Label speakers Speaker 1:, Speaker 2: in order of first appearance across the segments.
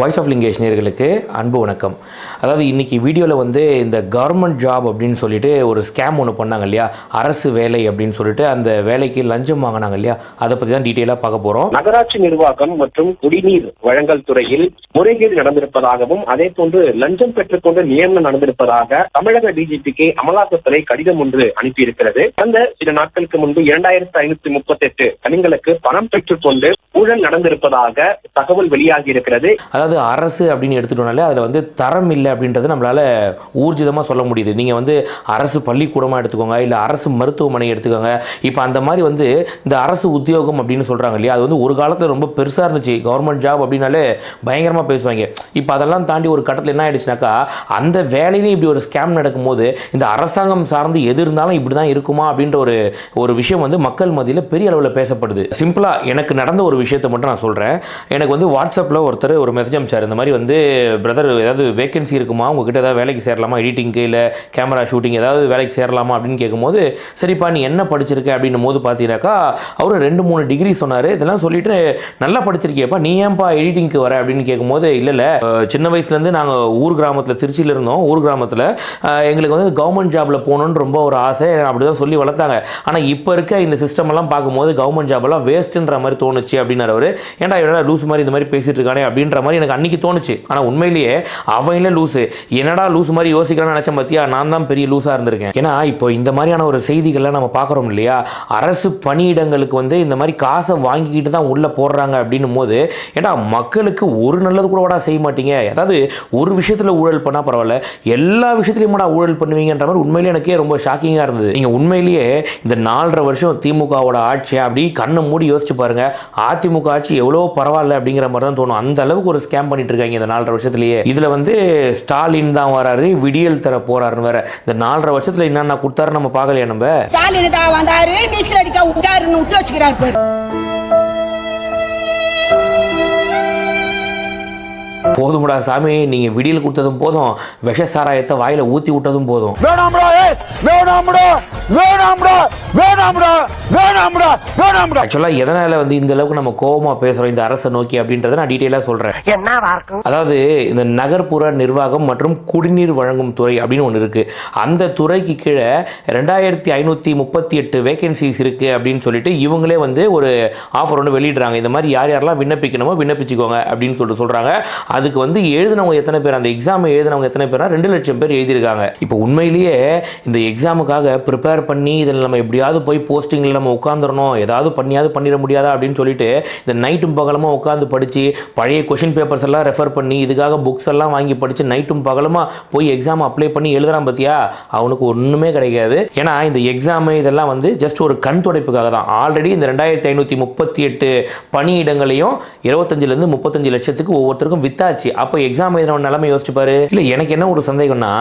Speaker 1: Voice of Lingesh நேயர்களுக்கு அன்பு வணக்கம். அதாவது இன்னைக்கு வீடியோவில் வந்து இந்த கவர்மெண்ட் ஜாப் அப்படின்னு சொல்லிட்டு ஒரு ஸ்கேம் ஒன்று பண்ணாங்க இல்லையா? அரசு வேலை அப்படின்னு சொல்லிட்டு அந்த வேலைக்கு லஞ்சம் வாங்கினாங்க இல்லையா? அதை பற்றி தான் டீட்டெயிலாக பார்க்க போகிறோம்
Speaker 2: நகராட்சி நிர்வாகம் மற்றும் குடிநீர் வழங்கல் துறையில் முறைகேடு நடந்திருப்பதாகவும் அதே போன்று லஞ்சம் பெற்றுக்கொண்டு நியமனம் நடந்திருப்பதாக தமிழக டிஜிபிக்கு அமலாக்கத்துறை கடிதம் ஒன்று அனுப்பியிருக்கிறது. கடந்த சில நாட்களுக்கு முன்பு இரண்டாயிரத்து ஐநூத்தி முப்பத்தி எட்டு பணம் பெற்றுக்கொண்டு ஊழல் நடந்திருப்பதாக தகவல் வெளியாகி இருக்கிறது
Speaker 1: அதாவது அரசு அப்படின்னு எடுத்துட்டோம்னாலே அதில் வந்து தரம் இல்லை அப்படின்றது நம்மளால் ஊர்ஜிதமாக சொல்ல முடியுது. நீங்கள் வந்து அரசு பள்ளிக்கூடமாக எடுத்துக்கோங்க இல்லை அரசு மருத்துவமனை எடுத்துக்கோங்க. இப்போ அந்த மாதிரி வந்து இந்த அரசு உத்தியோகம் அப்படின்னு சொல்கிறாங்க இல்லையா? அது வந்து ஒரு காலத்தில் ரொம்ப பெருசாக இருந்துச்சு. கவர்மெண்ட் ஜாப் அப்படின்னாலே பயங்கரமாக பேசுவாங்க. இப்போ அதெல்லாம் தாண்டி ஒரு கட்டத்தில் என்ன ஆயிடுச்சுனாக்கா அந்த வேலையிலையும் இப்படி ஒரு ஸ்கேம் நடக்கும்போது இந்த அரசாங்கம் சார்ந்து எது இருந்தாலும் இப்படி தான் இருக்குமா அப்படின்ற ஒரு ஒரு விஷயம் வந்து மக்கள் மத்தியில் பெரிய அளவில் பேசப்படுது. சிம்பிளாக எனக்கு நடந்த ஒரு விஷயத்தை மட்டும் நான் சொல்கிறேன் எனக்கு வந்து வாட்ஸ்அப்பில் ஒருத்தர் ஒரு மெசேஜ் சார் இந்த மாதிரி வந்து பிரதர் ஏதாவது வேகன்சி இருக்குமா? உங்ககிட்ட ஏதாவது வேலைக்கு சேரலாமா? எடிட்டிங்க்கு இல்லை கேமரா ஷூட்டிங் ஏதாவது வேலைக்கு சேரலாமா? அப்படின்னு கேட்கும்போது சரிப்பா நீ என்ன படிச்சிருக்க? அப்படின்னும் போது பார்த்தீங்கன்னாக்கா அவர் ரெண்டு மூணு டிகிரி சொன்னார். இதெல்லாம் சொல்லிட்டு நல்லா படிச்சிருக்கியப்பா நீ ஏன்பா எடிட்டிங்க்கு வர? அப்படின்னு கேட்கும்போது இல்லை இல்லை. சின்ன வயசுலேருந்து நாங்கள் ஊர் கிராமத்தில் திருச்சியில் இருந்தோம். ஊர் கிராமத்தில். எங்களுக்கு வந்து கவர்மெண்ட் ஜாபில் போகணுன்னு ரொம்ப ஒரு ஆசை. அப்படி தான் சொல்லி வளர்த்தாங்க. ஆனால் இப்போ இருக்க இந்த சிஸ்டம் எல்லாம் பார்க்கும்போது கவர்மெண்ட் ஜாபெல்லாம் வேஸ்ட்டுன்ற மாதிரி தோணுச்சு அப்படின்னாரு அவர். ஏன்டா என்னடா லூஸ் மாதிரி இந்த மாதிரி பேசிட்டு இருக்கானே? அப்படின்ற மாதிரி எனக்கு அன்னைக்கு தோணுச்சு. ஆனால் உண்மையிலேயே அவன் லூஸு என்னடா லூஸ் மாதிரி யோசிக்கிறான்னு நினச்சேன் பார்த்தியா நான் தான் பெரிய லூஸாக இருந்திருக்கேன். ஏன்னா இப்போ இந்த மாதிரியான ஒரு செய்திகள்லாம் நம்ம பார்க்குறோம் இல்லையா? அரசு பணியிடங்களுக்கு வந்து இந்த மாதிரி காசை வாங்கிக்கிட்டு தான் உள்ளே போடுறாங்க அப்படின்னும் போது ஏன்னா மக்களுக்கு ஒரு நல்லது கூட செய்ய மாட்டீங்க? அதாவது ஒரு விஷயத்தில் ஊழல் பண்ணால் பரவாயில்ல. எல்லா விஷயத்துலையும்டா ஊழல் பண்ணுவீங்கன்ற மாதிரி உண்மையிலேயே எனக்கே ரொம்ப ஷாக்கிங்காக இருந்தது. நீங்கள் உண்மையிலேயே இந்த நாலரை வருஷம் திமுகவோட ஆட்சியை அப்படி கண்ணை மூடி யோசிச்சு பாருங்க. அதிமுக ஆட்சி எவ்வளோ பரவாயில்ல அப்படிங்கிற மாதிரி தான் தோணும். அந்த அளவுக்கு ஒரு ஸ்கேம் பண்ணிட்டு இருக்காங்க இந்த நாலரை வருஷத்துலயே. இதில் வந்து ஸ்டாலின் தான் வராரு விடியல் தர போறாருன்னு வேற. இந்த நாலரை வருஷத்தில் என்னென்ன கொடுத்தாரு நம்ம பார்க்கலையா நம்ம?
Speaker 3: ஸ்டாலின் தான் வந்தாரு மிக்சர் அடிக்க விட்டாருன்னு விட்டு வச்சுக்கிறாரு பாரு.
Speaker 1: போதும்டா சாமி நீங்கள் விடியல் கொடுத்ததும் போதும் விஷ சாராயத்தை வாயில ஊற்றி விட்டதும் போதும்.
Speaker 4: வேணாம்டா வேணாம்டா வேணாம்டா வேணாம்டா வேணாம்டா.
Speaker 1: ஆக்சுவலாக எதனால் வந்து இந்த அளவுக்கு நம்ம கோபமாக பேசுகிறோம் இந்த அரசை நோக்கி அப்படின்றத நான் டீட்டெயிலாக சொல்கிறேன் அதாவது இந்த நகர்ப்புற நிர்வாகம் மற்றும் குடிநீர் வழங்கும் துறை அப்படின்னு ஒன்று இருக்குது அந்த துறைக்கு கீழே ரெண்டாயிரத்தி ஐநூற்றி முப்பத்தி எட்டு வேகன்சிஸ் இருக்குது அப்படின்னு சொல்லிட்டு இவங்களே வந்து ஒரு ஆஃபர் ஒன்று வெளியிடுறாங்க. இந்த மாதிரி யார் யாரெல்லாம் விண்ணப்பிக்கணுமோ விண்ணப்பிச்சுக்கோங்க அப்படின்னு சொல்லிட்டு சொல்கிறாங்க அதுக்கு வந்து எழுதினவங்க எத்தனை பேர் அந்த எக்ஸாம் எழுதினவங்க எத்தனை பேர்னா ரெண்டு லட்சம் பேர் எழுதியிருக்காங்க. இப்போ உண்மையிலேயே இந்த எக்ஸாமுக்காக ப்ரிப்பேர் பண்ணி இதில் நம்ம எப்படியாவது போய் போஸ்டிங்கில் நம்ம உட்காந்துடணும் ஏதாவது பண்ணியாவது பண்ணிட முடியாதா அப்படின்னு சொல்லிட்டு இந்த நைட்டும் பகலமாக உட்காந்து படித்து பழைய கொஷின் பேப்பர்ஸ் எல்லாம் ரெஃபர் பண்ணி இதுக்காக புக்ஸ் எல்லாம் வாங்கி படித்து நைட்டும் பகலமாக போய் எக்ஸாம் அப்ளை பண்ணி எழுதுறான் பார்த்தியா அவனுக்கு ஒன்றுமே கிடைக்காது. ஏன்னா இந்த எக்ஸாமு இதெல்லாம் வந்து ஜஸ்ட் ஒரு கண் துடைப்புக்காக தான். ஆல்ரெடி இந்த ரெண்டாயிரத்தி ஐநூற்றி முப்பத்தி எட்டு பணியிடங்களையும் இருபத்தஞ்சிலேருந்து முப்பத்தஞ்சு லட்சத்துக்கு ஒவ்வொருத்தருக்கும் வித்தாச்சு. அப்போ எக்ஸாம் எழுதின நிலைமை யோசிச்சுப்பாரு இல்லை எனக்கு என்ன ஒரு சந்தேகம்னா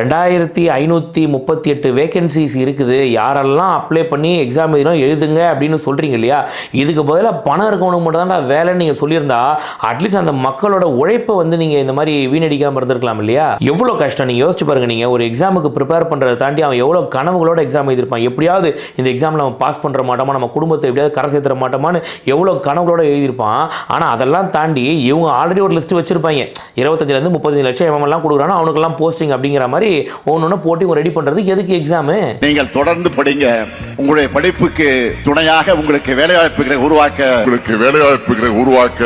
Speaker 1: ரெண்டாயிரத்தி ஐநூற்றி முப்பத்தி எட்டு வேகன்சிஸ் இருக்குது. யாரெல்லாம் அப்ளை பண்ணி எக்ஸாம் எழுதினோம் எழுதுங்க அப்படின்னு சொல்கிறீங்க இல்லையா? இதுக்கு பதிலாக பணம் இருக்கவனுக்கு மட்டும் தான் வேலைன்னு நீங்கள் சொல்லியிருந்தா அட்லீஸ்ட் அந்த மக்களோட உழைப்பை வந்து நீங்கள் இந்த மாதிரி வீணடிக்காமல் இருந்திருக்கலாம் இல்லையா? எவ்வளோ கஷ்டம்? நீங்கள் யோசிச்சு பாருங்க நீங்கள் ஒரு எக்ஸாமுக்கு ப்ரிப்பேர் பண்ணுறதை தாண்டி அவன் எவ்வளோ கனவுகளோட எக்ஸாம் எழுதியிருப்பான். எப்படியாவது இந்த எக்ஸாமில் நம்ம பாஸ் பண்ணுற மாட்டோமா? நம்ம குடும்பத்தை எப்படியாவது கரை சேர்த்துற மாட்டோமான்னு எவ்வளோ கனவுகளோட எழுதியிருப்பான். ஆனால் அதெல்லாம் தாண்டி இவங்க ஆல்ரெடி ஒரு லிஸ்ட் வச்சுருப்பாங்க. இருபத்தஞ்சிலேருந்து முப்பத்தஞ்சு லட்சம் எவன்லாம் கொடுக்குறானோ அவனுக்கெல்லாம் போஸ்டிங் அப்படிங்கிற மாதிரி ஒன்று ஒன்று போட்டி ரெடி பண்ணுறது எதுக்கு எக்ஸாமு
Speaker 5: நீங்கள் தொடர்ந்து படிங்க. உங்களுடைய படிப்புக்கு துணையாக உங்களுக்கு வேலைவாய்ப்புகளை உருவாக்க
Speaker 6: உங்களுக்கு வேலைவாய்ப்புகளை உருவாக்க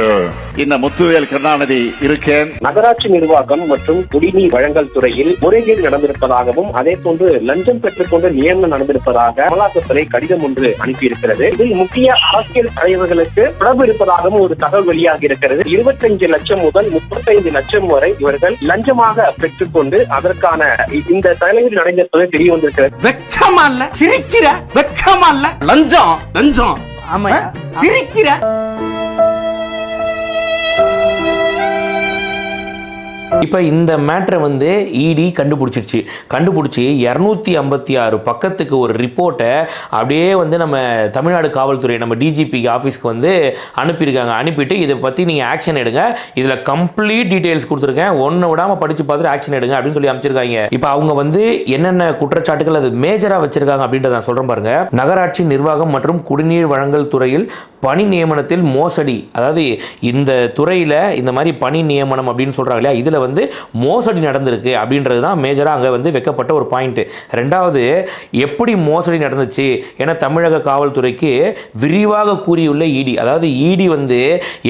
Speaker 5: இந்த முத்துவேல் கருணாநிதி இருக்கேன்.
Speaker 2: நகராட்சி நிர்வாகம் மற்றும் குடிநீர் வழங்கல் துறையில் முறைகேடு நடந்திருப்பதாகவும் அதே போன்று லஞ்சம் பெற்றுக்கொண்டு நியமனம் நடந்திருப்பதாக அமலாக்கத்துறை கடிதம் ஒன்று அனுப்பியிருக்கிறது. இதில் முக்கிய அரசியல் தலைவர்களுக்கு தொடர்பு இருப்பதாகவும் ஒரு தகவல் வெளியாகி இருக்கிறது. இருபத்தஞ்சு லட்சம் முதல் முப்பத்தைந்து லட்சம் வரை இவர்கள் லஞ்சமாக பெற்றுக்கொண்டு அதற்கான இந்த தலைவர் நடைந்திருப்பது தெரிய வந்திருக்கிறது.
Speaker 4: வெக்கமா இல்ல? சிரிக்கிற? வெக்கமா இல்ல? லஞ்சம்? லஞ்சம்? ஆமா சிரிக்கிற?
Speaker 1: இப்போ இந்த மேட்ரை வந்து இடி கண்டுபிடிச்சிருச்சு. கண்டுபிடிச்சி இரநூத்தி ஐம்பத்தி ஆறு பக்கத்துக்கு ஒரு ரிப்போர்ட்டை அப்படியே வந்து நம்ம தமிழ்நாடு காவல்துறை நம்ம டிஜிபி ஆஃபீஸ்க்கு வந்து அனுப்பியிருக்காங்க. அனுப்பிட்டு இதை பற்றி நீங்கள் ஆக்ஷன் எடுங்க. இதில் கம்ப்ளீட் டீட்டெயில்ஸ் கொடுத்துருக்கேன். ஒன்று விடாமல் படித்து பார்த்துட்டு ஆக்ஷன் எடுங்க அப்படின்னு சொல்லி அமைச்சிருக்காங்க. இப்போ அவங்க வந்து என்னென்ன குற்றச்சாட்டுகள் அது மேஜராக வச்சிருக்காங்க அப்படின்றத நான் சொல்கிறேன் பாருங்க. நகராட்சி நிர்வாகம் மற்றும் குடிநீர் வழங்கல் துறையில் பணி நியமனத்தில் மோசடி. அதாவது இந்த துறையில் இந்த மாதிரி பணி நியமனம் அப்படின்னு சொல்கிறாங்க இல்லையா இதில் வந்து மோசடி நடந்திருக்கு அப்படின்றது தான் மேஜராக அங்கே வந்து வைக்கப்பட்ட ஒரு பாயிண்ட்டு ரெண்டாவது எப்படி மோசடி நடந்துச்சு? என தமிழக காவல்துறைக்கு விரிவாக கூறியுள்ள இடி அதாவது இடி வந்து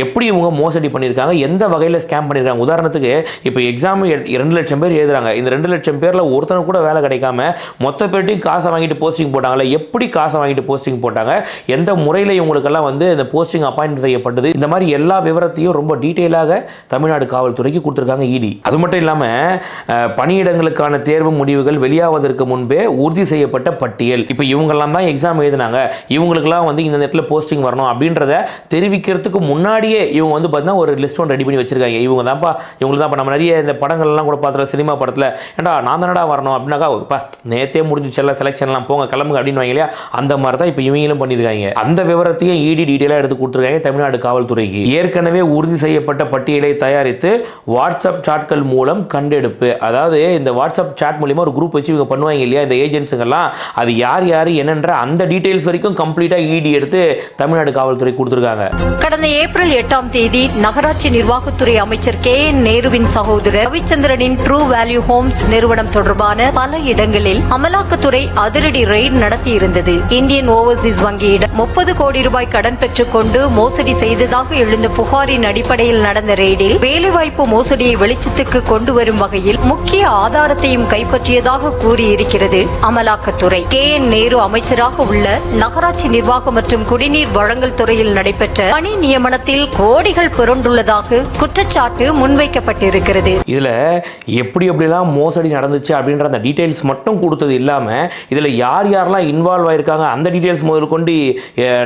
Speaker 1: எப்படி இவங்க மோசடி பண்ணியிருக்காங்க எந்த வகையில் ஸ்கேம் பண்ணியிருக்காங்க? உதாரணத்துக்கு இப்போ எக்ஸாம் ரெண்டு லட்சம் பேர் எழுதுறாங்க. இந்த ரெண்டு லட்சம் பேரில் ஒருத்தனை கூட வேலை கிடைக்காம மொத்த பேர்ட்டையும் காசை வாங்கிட்டு போஸ்டிங் போட்டாங்களே எப்படி காசை வாங்கிட்டு போஸ்டிங் போட்டாங்க? எந்த முறையில் இவங்களுக்கெல்லாம் வந்து வந்து இந்த போஸ்டிங் அப்பாயின்மெண்ட் செய்யப்பட்டது. இந்த மாதிரி எல்லா விவரத்தையும் ரொம்ப டீட்டெயிலாக தமிழ்நாடு காவல்துறைக்கு கொடுத்துருக்காங்க இடி அது மட்டும் இல்லாமல் பணியிடங்களுக்கான தேர்வு முடிவுகள் வெளியாவதற்கு முன்பே உறுதி செய்யப்பட்ட பட்டியல். இப்போ இவங்கெல்லாம் தான் எக்ஸாம் எழுதினாங்க. இவங்களுக்கெல்லாம் வந்து இந்த நேரத்தில் போஸ்டிங் வரணும் அப்படின்றத தெரிவிக்கிறதுக்கு முன்னாடியே இவங்க வந்து பார்த்தீங்கன்னா ஒரு லிஸ்ட் ஒன்று ரெடி பண்ணி வச்சிருக்காங்க. இவங்க தான்ப்பா இவங்களுக்கு தான் நம்ம நிறைய இந்த படங்கள்லாம் கூட பார்த்துருவோம் சினிமா படத்தில். ஏண்டா நான் தானடா வரணும் அப்படின்னாக்கா இப்போ நேத்தே முடிஞ்சிச்சல்ல செலெக்ஷன்லாம் போங்க கிளம்புங்க அப்படின்னு வாங்க இல்லையா? அந்த மாதிரி தான் இப்போ இவங்களும் பண்ணியிருக்காங்க. அந்த விவரத்தையும் இடி டீட்டெயிலாக எடுத்து கொடுத்துருக்காங்க தமிழ்நாடு காவல்துறைக்கு. ஏற்கனவே உறுதி செய்யப்பட்ட பட்டியலை தயாரித்து வாட்ஸ்அப் சாட்கள் மூலம் கண்டெடுப்பு. அதாவது இந்த வாட்ஸ்அப் சாட் மூலிமா ஒரு குரூப் வச்சு இவங்க பண்ணுவாங்க இல்லையா? இந்த ஏஜென்ட்ஸுங்கெல்லாம் அது யார் யார் என்னன்ற அந்த டீட்டெயில்ஸ் வரைக்கும் கம்ப்ளீட்டாக இடி எடுத்து தமிழ்நாடு காவல்துறை கொடுத்துருக்காங்க.
Speaker 7: கடந்த ஏப்ரல் எட்டாம் தேதி நகராட்சி நிர்வாகத்துறை அமைச்சர் கே என் நேருவின் சகோதரர் ரவிச்சந்திரனின் ட்ரூ வேல்யூ ஹோம்ஸ் நிறுவனம் தொடர்பான பல இடங்களில் அமலாக்கத்துறை அதிரடி ரெய்ட் நடத்தியிருந்தது. இந்தியன் ஓவர்சீஸ் வங்கியிடம் முப்பது கோடி ரூபாய் கடன் பெற்றுக்கொண்டு மோசடி செய்ததாக எழுந்த புகாரின் அடிப்படையில் நடந்த ரெய்டில் வேலைவாய்ப்பு மோசடியை வெளிச்சத்துக்கு கொண்டு வரும் வகையில் முக்கிய ஆதாரத்தையும் கைப்பற்றியதாக கூறியிருக்கிறது அமலாக்கத்துறை. கே. என். நேரு அமைச்சராக உள்ள நகராட்சி நிர்வாகம் மற்றும் குடிநீர் வழங்கல் துறையில் நடைபெற்ற பணி நியமனத்தில் கோடிகள் புரண்டுள்ளதாக குற்றச்சாட்டு முன்வைக்கப்பட்டிருக்கிறது.
Speaker 1: இதுல எப்படி எப்படிலாம் மோசடி நடந்துச்சு அப்படின்ற அந்த டீடைல்ஸ் மட்டும் கொடுத்தது இல்லாம இதுல யார் யாரெல்லாம் இன்வால்வ் ஆயிருக்காங்க அந்த டீடைல்ஸ் முதல் கொண்டு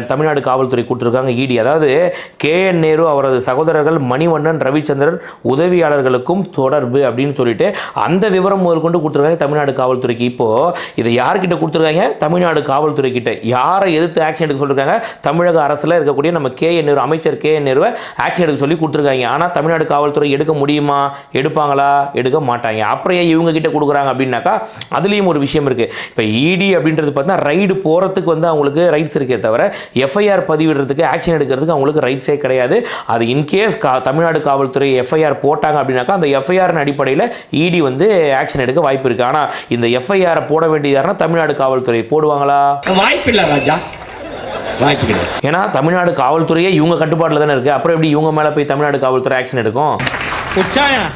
Speaker 1: தமிழ்நாடு காவல்துறை கொடுத்துருக்காங்க. இடி அதாவது கே. என். நேரு அவரது சகோதரர்கள் மணிவண்ணன் ரவிச்சந்திரன் உதவியாளர்களுக்கும் தொடர்பு அப்படின்னு சொல்லிட்டு அந்த விவரம் முதற்கொண்டு கொடுத்துருக்காங்க தமிழ்நாடு காவல்துறைக்கு. இப்போது இதை யார்கிட்ட கொடுத்துருக்காங்க? தமிழ்நாடு காவல்துறை கிட்ட யாரை எதிர்த்து ஆக்ஷன் எடுக்க சொல்லியிருக்காங்க தமிழக அரசில் இருக்கக்கூடிய நம்ம கே. என். நேரு அமைச்சர் கே. என். நேருவை ஆக்ஷன் எடுக்க சொல்லி கொடுத்துருக்காங்க. ஆனால் தமிழ்நாடு காவல்துறை எடுக்க முடியுமா? எடுப்பாங்களா? எடுக்க மாட்டாங்க. அப்புறம் ஏன் இவங்க கிட்ட கொடுக்குறாங்க அப்படின்னாக்கா அதுலேயும் ஒரு விஷயம் இருக்குது இப்போ இடி அப்படின்றது பார்த்தா ரைடு போகிறதுக்கு வந்து அவங்களுக்கு ரைட்ஸ் இருக்கே தவிர எஃப்ஐஆர் பதிவு பதிவிடுறதுக்கு ஆக்ஷன் எடுக்கிறதுக்கு அவங்களுக்கு ரைட்ஸே கிடையாது. அது இன்கேஸ் கா தமிழ்நாடு காவல்துறை எஃப்ஐஆர் போட்டாங்க அப்படின்னாக்கா அந்த எஃப்ஐஆரின் அடிப்படையில் இடி வந்து ஆக்ஷன் எடுக்க வாய்ப்பு இருக்குது ஆனால் இந்த எஃப்ஐஆரை போட வேண்டியதாருன்னா தமிழ்நாடு காவல்துறை. போடுவாங்களா?
Speaker 4: வாய்ப்பில்லை ராஜா. வாய்ப்பு கிடையாது.
Speaker 1: ஏன்னா தமிழ்நாடு காவல்துறையே இவங்க கட்டுப்பாட்டில் தானே இருக்குது அப்புறம் எப்படி இவங்க மேலே போய் தமிழ்நாடு காவல்துறை ஆக்ஷன் எடுக்கும்?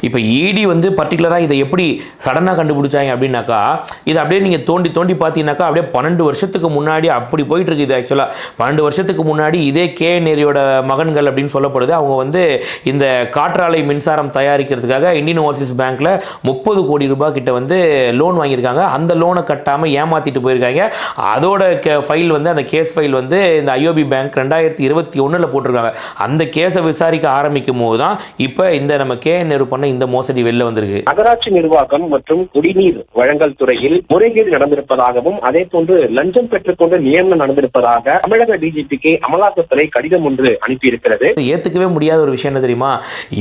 Speaker 1: இப்போ இடி வந்து பர்டிகுலராக இதை எப்படி சடனாக கண்டுபிடிச்சாங்க அப்படின்னாக்கா இதை அப்படியே நீங்கள் தோண்டி தோண்டி பார்த்தீங்கன்னாக்கா அப்படியே பன்னெண்டு வருஷத்துக்கு முன்னாடி அப்படி போயிட்டு இருக்குது இது ஆக்சுவலாக பன்னெண்டு வருஷத்துக்கு முன்னாடி இதே கே நேரியோட மகன்கள் அப்படின்னு சொல்லப்படுது. அவங்க வந்து இந்த காற்றாலை மின்சாரம் தயாரிக்கிறதுக்காக இந்தியன் ஓவர்சீஸ் பேங்க்கில் முப்பது கோடி ரூபாய் கிட்ட வந்து லோன் வாங்கியிருக்காங்க. அந்த லோனை கட்டாமல் ஏமாற்றிட்டு போயிருக்காங்க. அதோட ஃபைல் வந்து அந்த கேஸ் ஃபைல் வந்து இந்த ஐஓபி பேங்க் ரெண்டாயிரத்தி இருபத்தி ஒன்றில் போட்டிருக்காங்க. அந்த கேஸை விசாரிக்க ஆரம்பிக்கும் போது தான் இப்போ இந்த நம்ம கே நேரு பண்ண இந்த மோசடி வெளில வந்திருக்கு.
Speaker 2: நகராட்சி நிர்வாகம் மற்றும் குடிநீர் வழங்கல் துறையில் முறைகேடு நடந்திருப்பதாகவும் அதே போன்று லஞ்சம் பெற்றுக்கொண்டு நியமனம் நடந்திருப்பதாக தமிழக டிஜிபிக்கு அமலாக்கத்துறை கடிதம் ஒன்று அனுப்பியிருக்கிறது.
Speaker 1: ஏற்றுக்கவே முடியாத ஒரு விஷயம் என்ன தெரியுமா?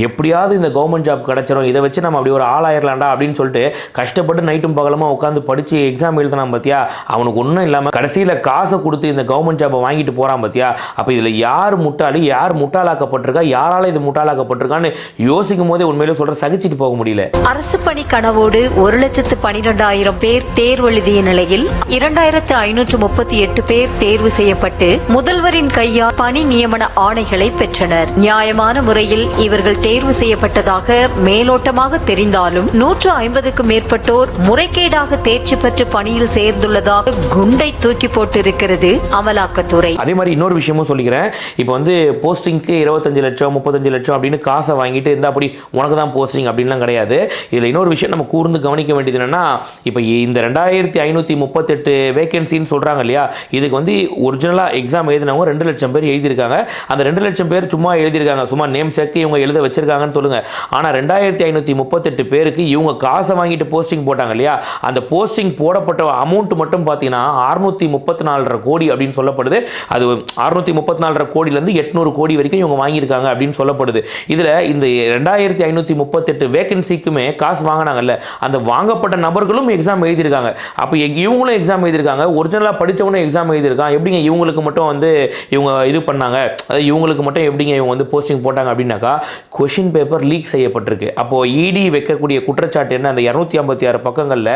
Speaker 1: எப்படியாவது இந்த கவர்மெண்ட் ஜாப் கிடச்சிரும். இதை வச்சு நம்ம அப்படி ஒரு ஆளாயிரலாம்டா அப்படின்னு சொல்லிட்டு கஷ்டப்பட்டு நைட்டும் பகலமாக உட்காந்து படித்து எக்ஸாம் எழுதினான் பார்த்தியா அவனுக்கு ஒன்றும் இல்லாமல் கடைசியில் காசை கொடுத்து இந்த கவர்மெண்ட் ஜாப்பை வாங்கிட்டு போகிறான் பார்த்தியா அப்போ இதில் யார் முட்டாளி? யார் முட்டாளாக்கப்பட்டிருக்கா? யாரால இது முட்டாளாக்கப்பட்டிருக்கான்னு யோசிக்கும் போதே உண்மையிலே சொல்கிற சகிச்சிட்டு போக முடியல.
Speaker 7: அரசு பணி கனவோடு ஒரு லட்சத்து பனிரெண்டாயிரம் பேர் தேர்வு எழுதிய நிலையில் இரண்டாயிரத்து ஐநூற்று முப்பத்தி எட்டு பேர் தேர்வு செய்யப்பட்டு முதல்வரின் கையால் பணி நியமன ஆணைகளை பெற்றனர். நியாயமான முறையில் இவர்கள் தேர்வு செய்யப்பட்டதாக மேலோட்டமாக தெரிந்தாலும் நூற்று ஐம்பதுக்கும் மேற்பட்டோர் முறைகேடாக தேர்ச்சி பெற்று பணியில் சேர்ந்துள்ளதாக குண்டை தூக்கி போட்டிருக்கிறது அமலாக்கத்துறை.
Speaker 1: அதே மாதிரி இன்னொரு விஷயமும் சொல்லிக்கிறேன். இப்போ வந்து போஸ்டிங்க்கு இருபத்தஞ்சு லட்சம் முப்பத்தஞ்சு லட்சம் அப்படின்னு காசை வாங்கிட்டு இருந்தால் அப்படி உனக்கு தான் போஸ்டிங் அப்படின்லாம் கிடையாது. இதில் இன்னொரு விஷயம் நம்ம கூர்ந்து கவனிக்க வேண்டியது என்னென்னா இப்போ இந்த ரெண்டாயிரத்தி ஐநூற்றி முப்பத்தெட்டு வேகன்சின்னு சொல்கிறாங்க இல்லையா? இதுக்கு வந்து ஒரிஜினலாக எக்ஸாம் எழுதினவங்க ரெண்டு லட்சம் பேர் எழுதியிருக்காங்க. அந்த ரெண்டு லட்சம் பேர் சும்மா எழுதியிருக்காங்க. சும்மா நேம் சேர்த்து இவங்க எழுத வச்சிருக்காங்கன்னு சொல்லுங்கள் ஆனால் ரெண்டாயிரத்தி ஐநூற்றி முப்பத்தெட்டு பேருக்கு இவங்க காசை வாங்கிட்டு போஸ்டிங் போட்டாங்க இல்லையா? அந்த போஸ்டிங் போடப்பட்ட அமௌண்ட் மட்டும் பார்த்தீங்கன்னா அறுநூற்றி முப்பத்தி நாலரை கோடி அப்படின்னு சொல்லப்படுது. அது அறுநூற்றி முப்பத்தி நாலரை கோடியிலேருந்து எட்நூறு கோடி வரைக்கும் இவங்க வாங்கியிருக்காங்க அப்படின்னு சொல்லப்படுது. இதில் இந்த ரெண்டாயிரத்தி ஆயிரத்தி ஐநூற்றி முப்பத்தெட்டு வேகன்சிக்குமே காசு வாங்கினாங்கல்ல. அந்த வாங்கப்பட்ட நபர்களும் எக்ஸாம் எழுதியிருக்காங்க. அப்போ இவங்களும் எக்ஸாம் எழுதியிருக்காங்க. ஒரிஜினலாக படித்தவனும் எக்ஸாம் எழுதியிருக்கான். எப்படிங்க இவங்களுக்கு மட்டும் வந்து இவங்க இது பண்ணாங்க? அதாவது இவங்களுக்கு மட்டும் எப்படிங்க இவங்க வந்து போஸ்டிங் போட்டாங்க அப்படின்னாக்கா கொஷின் பேப்பர் லீக் செய்யப்பட்டிருக்கு. அப்போது இடி வைக்கக்கூடிய குற்றச்சாட்டு என்ன? அந்த இரநூத்தி ஐம்பத்தி ஆறு பக்கங்களில்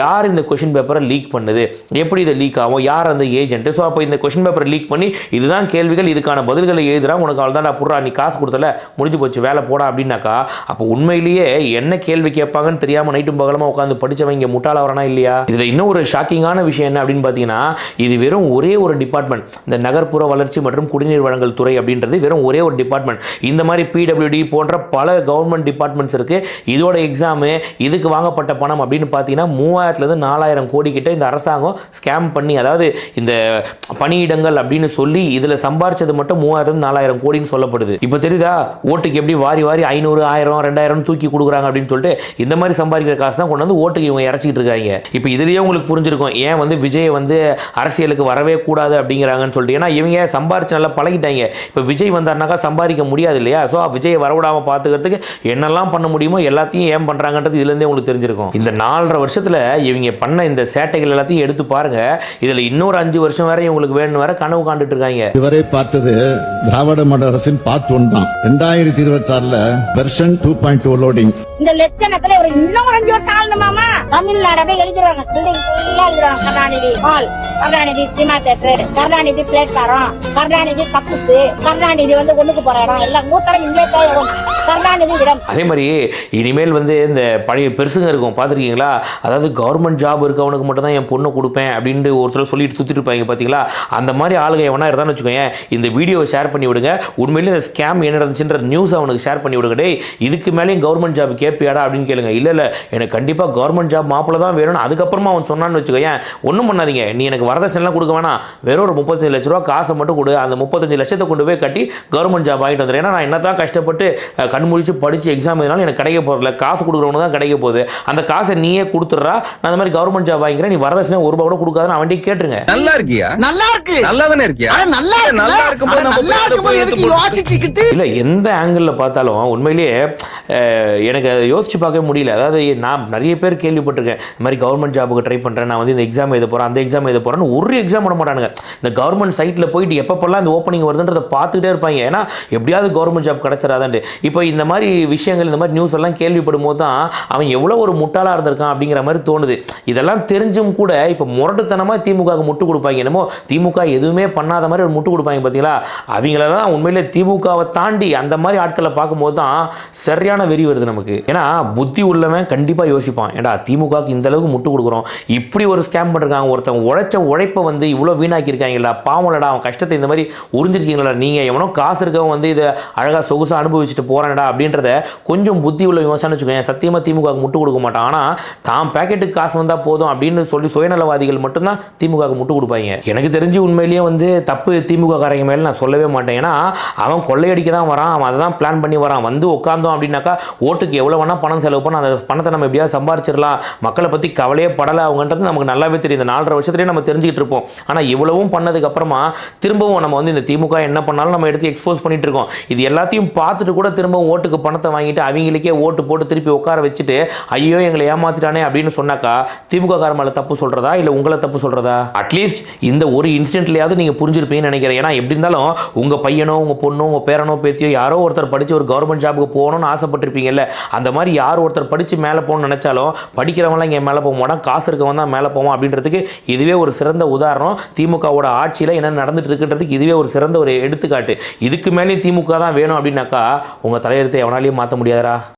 Speaker 1: யார் இந்த கொஷின் பேப்பரை லீக் பண்ணுது? எப்படி இதை லீக் ஆகும்? யார் அந்த ஏஜென்ட் ஸோ அப்போ இந்த கொஷின் பேப்பரை லீக் பண்ணி இதுதான் கேள்விகள் இதுக்கான பதில்களை எழுதுறா உனக்கு அவள் தான் புறா நீ காசு கொடுத்தல முடிஞ்சு போச்சு வேலை போடா அப்படின்னாக்கா அப்போ உண்மையிலேயே என்ன கேள்வி கேட்பாங்கன்னு தெரியாமல் நைட்டும் பகலமாக உட்காந்து படிச்சவங்க முட்டாள வரனா இல்லையா? இதில் இன்னும் ஒரு ஷாக்கிங்கான விஷயம் என்ன அப்படின்னு பார்த்தீங்கன்னா இது வெறும் ஒரே ஒரு டிபார்ட்மெண்ட் இந்த நகர்ப்புற வளர்ச்சி மற்றும் குடிநீர் வழங்கல் துறை அப்படின்றது வெறும் ஒரே ஒரு டிபார்ட்மெண்ட் இந்த மாதிரி பிடபிள்யூடி போன்ற பல கவர்மெண்ட் டிபார்ட்மெண்ட்ஸ் இருக்கு. இதோட எக்ஸாமு இதுக்கு வாங்கப்பட்ட பணம் அப்படின்னு பார்த்தீங்கன்னா மூவாயிரத்துலேருந்து நாலாயிரம் கோடி கிட்ட இந்த அரசாங்கம் ஸ்கேம் பண்ணி அதாவது இந்த பணியிடங்கள் அப்படின்னு சொல்லி இதில் சம்பாரிச்சது மட்டும் மூவாயிரம் நாலாயிரம் கோடின்னு சொல்லப்படுது. இப்போ தெரியுதா? ஓட்டுக்கு எப்படி வாரி வாரி ஐநூறு ஆயிரம் ரெண்டாயிரம் தூக்கி கொடுக்குறாங்க அப்படின்னு சொல்லிட்டு இந்த மாதிரி சம்பாதிக்கிற காசு தான் கொண்டு வந்து ஓட்டுக்கு இவங்க இறச்சிக்கிட்டு இருக்காங்க. இப்போ இதுலேயே உங்களுக்கு புரிஞ்சிருக்கும் ஏன் வந்து விஜய் வந்து அரசியலுக்கு வரவே கூடாது அப்படிங்கிறாங்கன்னு சொல்லிட்டு. ஏன்னா இவங்க சம்பாரிச்சு நல்லா பழகிட்டாங்க. இப்போ விஜய் வந்தாருனாக்கா சம்பாதிக்க முடியாது இல்லையா? ஸோ விஜயை வரவிடாமல் பார்த்துக்கிறதுக்கு என்னெல்லாம் பண்ண முடியுமோ எல்லாத்தையும் ஏன் பண்ணுறாங்கன்றது இதுலேருந்தே உங்களுக்கு தெரிஞ்சிருக்கும். இந்த நாலரை வருஷத்தில் இவங்க பண்ண இந்த சேட்டைகள் எல்லாத்தையும் எடுத்து பாருங்க. இதில் இன்னொரு அஞ்சு வருஷம் வேற இவங்களுக்கு வேணும் வேற கனவு காண்டுட்டு இருக்காங்க.
Speaker 8: இதுவரை பார்த்தது திராவிட மாடல் அரசின் பார்ட் ஒன் தான். ரெண்டாயிரத்தி இருபத்தி ஆறுல version two point two loading
Speaker 3: இந்த லட்சணத்துல ஒரு இன்னும் ஒரு அஞ்சு வருஷம் ஆளுமாமா தமிழ்நாடு அப்படியே எழுதிடுவாங்க பில்டிங் ஃபுல்லா எழுதிடுவாங்க Karunanidhi hall Karunanidhi cinema theatre Karunanidhi platform Karunanidhi கப்புசு Karunanidhi வந்து ஒண்ணுக்கு போற இடம். எல்லாம் மூத்தரம் இங்கே வரும் கருணாநிதி இடம்.
Speaker 1: அதே மாதிரி இனிமேல் வந்து இந்த பழைய பெருசுங்க இருக்கும். பார்த்துருக்கீங்களா? அதாவது கவர்மெண்ட் ஜாப் இருக்கவனுக்கு மட்டும் தான் என் பொண்ணை கொடுப்பேன் அப்படின்ட்டு ஒருத்தர் சொல்லிட்டு சுற்றிட்டு இருப்பாங்க பார்த்தீங்களா? அந்த மாதிரி ஆளுங்க எவனா இருந்தான்னு வச்சுக்கோங்க இந்த வீடியோவை ஷேர் பண்ணி விடுங்க. உண்மையிலேயே இந்த ஸ்கேம் என்ன நடந்துச்சுன்ற நியூஸ் அவனுக்கு ஷேர் பண்ணி விடுங்க. டே இதுக்கு மேலேயும் கவர்மெண்ட் ஜாபுக்கு கேட்பியாடா அப்படின்னு கேளுங்க. இல்லை இல்லை எனக்கு கண்டிப்பாக கவர்மெண்ட் ஜாப் மாப்பிள்ள தான் வேணும்னு அதுக்கப்புறமா அவன் சொன்னான்னு வச்சுக்கோயேன் ஒன்றும் பண்ணாதீங்க. நீ எனக்கு வரதட்சணைலாம் கொடுக்க வேணாம். வெறும் ஒரு முப்பத்தஞ்சு லட்ச ரூபா காசை மட்டும் கொடு. அந்த முப்பத்தஞ்சு லட்சத்தை கொண்டு போய் கட்டி கவர்மெண்ட் ஜாப் வாங்கிட்டு வந்துடுறேன் ஏன்னா நான் என்ன தான் கஷ்டப்பட்டு அஹ், கண் முழிச்சு படித்து எக்ஸாம் எழுதினாலும் எனக்கு கிடைக்க போகிறதில்ல காசு கொடுக்குறவனுக்கு தான் கிடைக்க போகுது. அந்த காசை நீயே கொடுத்துட்றா. நான் அந்த மாதிரி கவர்மெண்ட் ஜாப் வாங்கிக்கிறேன். நீ வரதட்சணை ஒரு ரூபா கூட கொடுக்காதுன்னு அவன்கிட்ட கேட்டுருங்க.
Speaker 9: நல்லா இருக்கியா?
Speaker 4: நல்லா இருக்கு.
Speaker 9: நல்லா தானே இருக்கியா
Speaker 4: நல்லா இருக்கு
Speaker 9: நல்லா
Speaker 4: யோசிச்சுக்கிட்டு?
Speaker 1: இல்லை எந்த ஆங்கிளில் பார்த்தாலும் உண்மையிலேயே எனக்கு யோசித்து யோசிச்சு பார்க்கவே முடியல. அதாவது நான் நிறைய பேர் கேள்விப்பட்டிருக்கேன் இந்த மாதிரி கவர்மெண்ட் ஜாபுக்கு ட்ரை பண்ணுறேன் நான் வந்து இந்த எக்ஸாம் எழுத போகிறேன் அந்த எக்ஸாம் எழுத போகிறேன்னு ஒரு எக்ஸாம் விட மாட்டானுங்க. இந்த கவர்மெண்ட் சைட்டில் போயிட்டு எப்பப்பெல்லாம் இந்த ஓப்பனிங் வருதுன்றதை பார்த்துக்கிட்டே இருப்பாங்க. ஏன்னா எப்படியாவது கவர்மெண்ட் ஜாப் கிடச்சிடாதான்ட்டு இப்போ இந்த மாதிரி விஷயங்கள் இந்த மாதிரி நியூஸ் எல்லாம் கேள்விப்படும் போது தான் அவன் எவ்வளோ ஒரு முட்டாளாக இருந்திருக்கான் அப்படிங்கிற மாதிரி தோணுது. இதெல்லாம் தெரிஞ்சும் கூட இப்போ முரட்டுத்தனமாக திமுகவுக்கு முட்டு கொடுப்பாங்க. என்னமோ திமுக எதுவுமே பண்ணாத மாதிரி ஒரு முட்டு கொடுப்பாங்க பார்த்தீங்களா அவங்களெல்லாம் உண்மையிலே திமுகவை தாண்டி அந்த மாதிரி ஆட்களை பார்க்கும்போது தான் சரியான வெறி வருது நமக்கு. ஏன்னா புத்தி உள்ளவன் கண்டிப்பாக யோசிப்பான். ஏடா திமுகவுக்கு இந்த அளவுக்கு முட்டு கொடுக்குறோம். இப்படி ஒரு ஸ்கேம் பண்ணிருக்காங்க. ஒருத்தன் உழைச்ச உழைப்பை வந்து இவ்வளோ வீணாக்கியிருக்காங்களா பாவம்லடா அவன் கஷ்டத்தை இந்த மாதிரி உறிஞ்சிருக்கீங்களா நீங்கள் எவனோ காசு இருக்கவன் வந்து இதை அழகாக சொகுசாக அனுபவிச்சுட்டு போகிறேன்டா அப்படின்றத கொஞ்சம் புத்தி உள்ள யோசனை வச்சுக்கோங்க சத்தியமாக திமுகவுக்கு முட்டு கொடுக்க மாட்டான். ஆனால் தான் பேக்கெட்டுக்கு காசு வந்தால் போதும் அப்படின்னு சொல்லி சுயநலவாதிகள் மட்டும்தான் திமுகவுக்கு முட்டு கொடுப்பாங்க. எனக்கு தெரிஞ்சு உண்மையிலேயே வந்து தப்பு திமுக காரங்க மேலே நான் சொல்லவே மாட்டேன். ஏன்னா அவன் கொள்ளையடிக்க தான் வரான். அவன் அதை தான் பிளான் பண்ணி வரான். வந்து உட்காந்தோம் அப்படின்னாக்கா ஓட்டுக்கு எவ்வளோ வேணால் பணம் செலவு பண்ண அந்த பணத்தை நம்ம எப்படியாவது சம்பாரிச்சிடலாம். மக்களை பற்றி கவலையே படலை. அவங்கன்றது நமக்கு நல்லாவே தெரியும். இந்த நாலரை வருஷத்துலேயே நம்ம தெரிஞ்சுக்கிட்டு இருப்போம். ஆனால் இவ்வளவும் பண்ணதுக்கப்புறமா திரும்பவும் நம்ம வந்து இந்த திமுக என்ன பண்ணாலும் நம்ம எடுத்து எக்ஸ்போஸ் பண்ணிட்டு இருக்கோம். இது எல்லாத்தையும் பார்த்துட்டு கூட திரும்பவும் ஓட்டுக்கு பணத்தை வாங்கிட்டு அவங்களுக்கே ஓட்டு போட்டு திருப்பி உட்கார வச்சுட்டு ஐயோ எங்களை ஏமாத்திட்டானே அப்படின்னு சொன்னாக்கா திமுக காரமால மேலே தப்பு சொல்கிறதா இல்லை உங்களை தப்பு சொல்கிறதா அட்லீஸ்ட் இந்த ஒரு இன்சிடென்ட்லையாவது நீங்கள் புரிஞ்சிருப்பீங்கன்னு நினைக்கிறேன். ஏன்னா எப்படி இருந்தாலும் உங்கள் பையனோ உங்கள் பொண்ணோ உங்கள் பேரனோ பேத்தியோ யாரோ ஒருத்தர் படித்து ஒரு கவர்மெண்ட் ஜாபுக்கு போகணும்னு ஆசைப்பட்டிருப்பீங்கல்ல. அந்த மாதிரி யார் ஒருத்தர் படித்து மேலே போகணும்னு நினச்சாலும் படிக்கிறவங்களாம் இங்கே மேலே போக மாட்டான் காசு இருக்கவன் தான் மேலே போவோம் அப்படின்றதுக்கு இதுவே ஒரு சிறந்த உதாரணம். திமுகவோட ஆட்சியில் என்ன நடந்துட்டு இருக்குன்றதுக்கு இதுவே ஒரு சிறந்த ஒரு எடுத்துக்காட்டு. இதுக்கு மேலே திமுக தான் வேணும் அப்படின்னாக்கா உங்கள் தலையெழுத்தை எவனாலையும் மாற்ற முடியாதரா